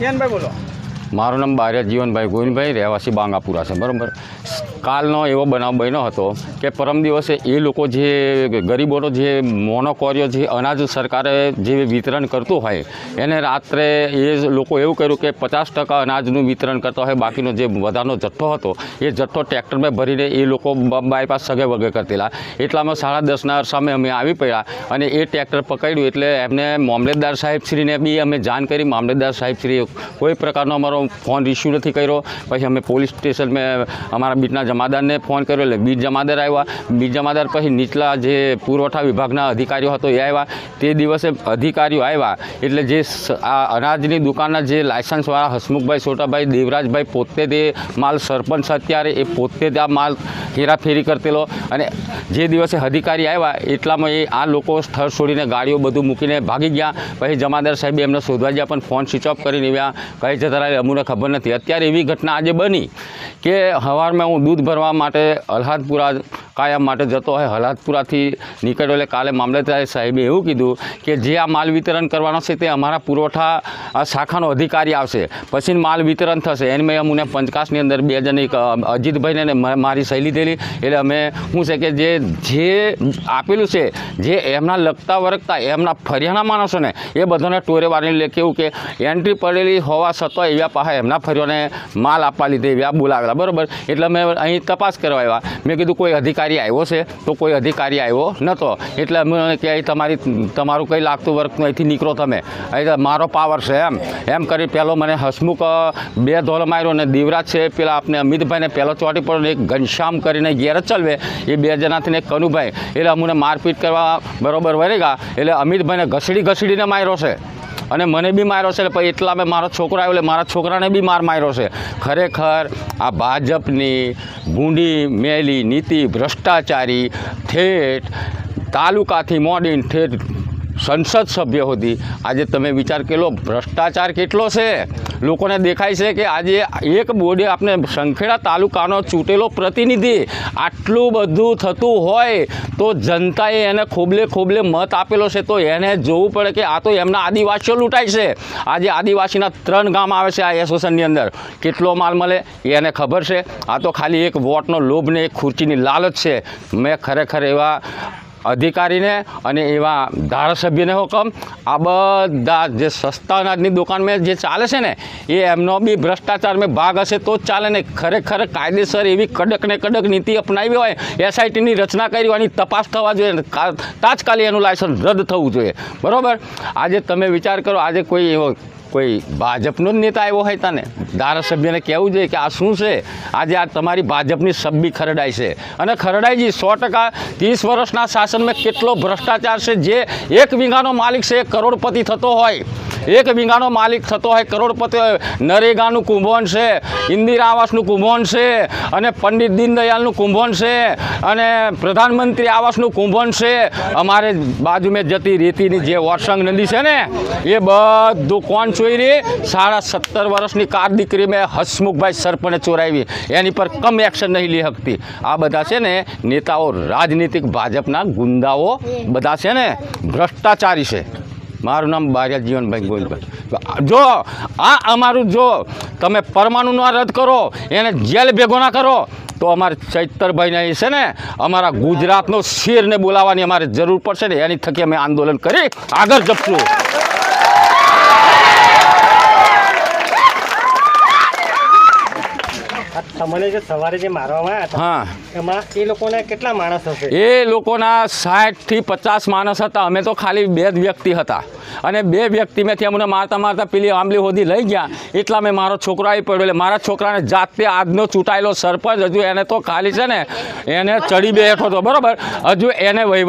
જયનભાઈ બોલો. મારું નામ બારિયા જીવનભાઈ ગોવિંદભાઈ રહેવાસી બાંગાપુરા છે બરાબર? કાલનો એવો બનાવ બન્યો હતો કે પરમ દિવસે એ લોકો જે ગરીબોનો જે મોનોકોરિયો જે અનાજ સરકારે જે વિતરણ કરતું હોય, એને રાત્રે એ લોકો એવું કર્યું કે પચાસ ટકા અનાજનું વિતરણ કરતા હોય, બાકીનો જે વધારાનો જથ્થો હતો, એ જથ્થો ટ્રેક્ટરમાં ભરીને એ લોકો બાયપાસ સગે વગે કરતેલા એટલામાં સાડા દસના સામે અમે આવી પડ્યા અને એ ટ્રેક્ટર પકડ્યું એટલે એમને મામલતદાર સાહેબશ્રીને બી અમે જાણ કરી. મામલતદાર સાહેબશ્રીએ કોઈ પ્રકારનો અમારો ફોન રિસ્યુ નથી કર્યો. પછી અમે પોલીસ સ્ટેશનમાં અમારા બીટના જમાદારને ફોન કર્યો એટલે બીજ જમાદાર આવ્યા. બીજ જમાદાર પછી નીચલા જે પુરવઠા વિભાગના અધિકારીઓ હતો એ આવ્યા. તે દિવસે અધિકારીઓ આવ્યા એટલે જે આ અનાજની દુકાનના જે લાયસન્સવાળા હસમુખભાઈ સોટાભાઈ દેવરાજભાઈ પોતે તે માલ સરપંચ અત્યારે એ પોતે ત્યાં માલ હેરાફેરી કરતેલો અને જે દિવસે અધિકારી આવ્યા, એટલામાં એ આ લોકો સ્થળ છોડીને ગાડીઓ બધું મૂકીને ભાગી ગયા. પછી જમાદાર સાહેબે એમને શોધવા ગયા પણ ફોન સ્વિચ ઓફ કરીને આવ્યા. કઈ જતા રહ્યા અમને ખબર નથી. અત્યારે એવી ઘટના આજે બની કે સવારમાં હું દૂધ ભરવા માટે અલ્હાદપુરા કાયમ માટે જતો હોય હલાદપુરાથી નીકળ્યો એટલે કાલે મામલતદાર સાહેબે એવું કીધું કે જે આ માલ વિતરણ કરવાનો છે તે અમારા પુરવઠા આ શાખાનો અધિકારી આવશે. પછી માલ વિતરણ થશે. એની અમને પંચકાશની અંદર બે જણ એક અજીતભાઈને મારી સહી લીધેલી એટલે અમે શું છે કે જે જે આપેલું છે, જે એમના લગતા વરગતા, એમના ફરિયાના માણસોને, એ બધાને ટોરે વાળીને લે કેવું કે, એન્ટ્રી પડેલી હોવા છતાં એવા પાસે એમના ફરિયાને માલ આપવા લીધે એવા બોલાવેલા. બરાબર? એટલે અમે અહીં તપાસ કરવા આવ્યા. મેં કીધું, કોઈ અધિકારી આવ્યો છે? તો કોઈ અધિકારી આવ્યો નહોતો એટલે અમે કે તમારી, તમારું કંઈ લાગતું વર્ક અહીંથી નીકળો તમે. અહીં મારો પાવર છે. એમ. એમ કરી પહેલો મને હસમુખ બે ધોલ માર્યો અને દીવરાજ છે. પેલા આપણે અમિતભાઈને પહેલો ચોટી પડ્યો ને એક ઘનશ્યામ કરીને ઘેર ચલવે. એ બે જણાથી ને એક કનુભાઈ. એટલે અમને મારપીટ કરવા બરોબર વરેગા એટલે અમિતભાઈને ઘસડી ઘસડીને માર્યો છે. અને મને બી માર્યો છે. પછી એટલા મેં મારો છોકરો આવ્યો એટલે મારા છોકરાને બી માર માર્યો છે. ખરેખર આ ભાજપની ભૂંડી મેલી, નીતિ, ભ્રષ્ટાચારી, ઠેઠ, તાલુકાથી મોડીને ઠેઠ સંસદ સભ્ય સુધી. આજે તમે વિચાર કેલો ભ્રષ્ટાચાર કેટલો છે? લોકોને દેખાય છે કે આજે એક બોર્ડે આપણે સંખેડા તાલુકાનો ચૂંટેલો પ્રતિનિધિ આટલું બધું થતું હોય તો જનતાએ એને ખોબલે ખોબલે મત આપેલો છે. તો એને જોવું પડે કે આ તો એમના આદિવાસીઓ લૂંટાય છે. આજે આદિવાસીના ત્રણ ગામ આવે છે આ એસોસિએશનની અંદર. કેટલો માલ મળે એને ખબર છે. આ તો ખાલી એક વોટનો લોભ ને એક ખુરચીની લાલચ છે. મેં ખરેખર એવા અધિકારીને અને એવા ધારાસભ્યને હુકમ આ બધા જે સસ્તા અનાજની દુકાનમાં જે ચાલે છે ને, એ એમનો બી ભ્રષ્ટાચારમાં ભાગ હશે તો જ ચાલે ને. ખરેખર કાયદેસર એવી કડક ને કડક નીતિ અપનાવી હોય, એસઆઈટીની રચના કરી હોય તપાસ થવા જોઈએ તાત્કાલિક એનું લાયસન્સ રદ થવું જોઈએ. બરાબર? આજે તમે વિચાર કરો, આજે કોઈ એવો કોઈ ભાજપનો જ નેતા આવ્યો હોય તને? ધારાસભ્યને કહેવું જોઈએ કે આ શું છે? આજે આ તમારી ભાજપની સબ્બી ખરડાઈ છે. અને ખરડાઈજી સો ટકા ત્રીસ વર્ષના શાસનમાં કેટલો ભ્રષ્ટાચાર છે? જે એક વીઘાનો માલિક છે કરોડપતિ થતો હોય. એક વીઘાનો માલિક થતો હોય, કરોડપતિ નરેગાનું કુંભોન છે ઇન્દિરા આવાસનું કુંભોન છે, અને પંડિત દીનદયાલનું કુંભોન છે, અને પ્રધાનમંત્રી આવાસનું કુંભોન છે. અમારે બાજુમાં જતી રેતીની જે વોટસંગ નદી છે ને, એ બધું કોણ ચોરી? સાડા સત્તર વર્ષની કાર દીકરી મેં હસમુખભાઈ સરપંચે ચોરાવી. એની પર કમ એક્શન નહીં લઈ શકતી. આ બધા છે ને, નેતાઓ રાજનીતિક ભાજપના ગુંદાઓ બધા છે ને, ભ્રષ્ટાચારી છે. મારું નામ બારિયા જીવનભાઈ ગોવિંદભાઈ જો, આ અમારું જો, તમે પરમાણુનો રદ કરો, એને જેલ ભેગો ના કરો, તો અમારે ચૈતરભાઈને એ છે ને, અમારા ગુજરાતનો શેરને બોલાવવાની અમારે જરૂર પડશે ને, એની થકી અમે આંદોલન કરી આગળ જપશું. તમને જે સવારે જે મારવામાં આવ્યા હા. એમાં એ લોકોના કેટલા માણસ હશે? એ લોકોના સાઠથી પચાસ માણસ હતા. અમે તો ખાલી બે જ વ્યક્તિ હતા. અને બે વ્યક્તિ મેંથી અમને મારતા મારતા પેલી આંબલી હોદી લઈ ગયા. એટલા મેં મારો છોકરો આવી પડ્યો. એટલે મારા છોકરાને જાતે આજનો ચૂંટાયેલો સરપંચ હજુ એને તો ખાલી છે ને એને ચડી બેઠો હતો. બરાબર? હજુ એને વહીવટ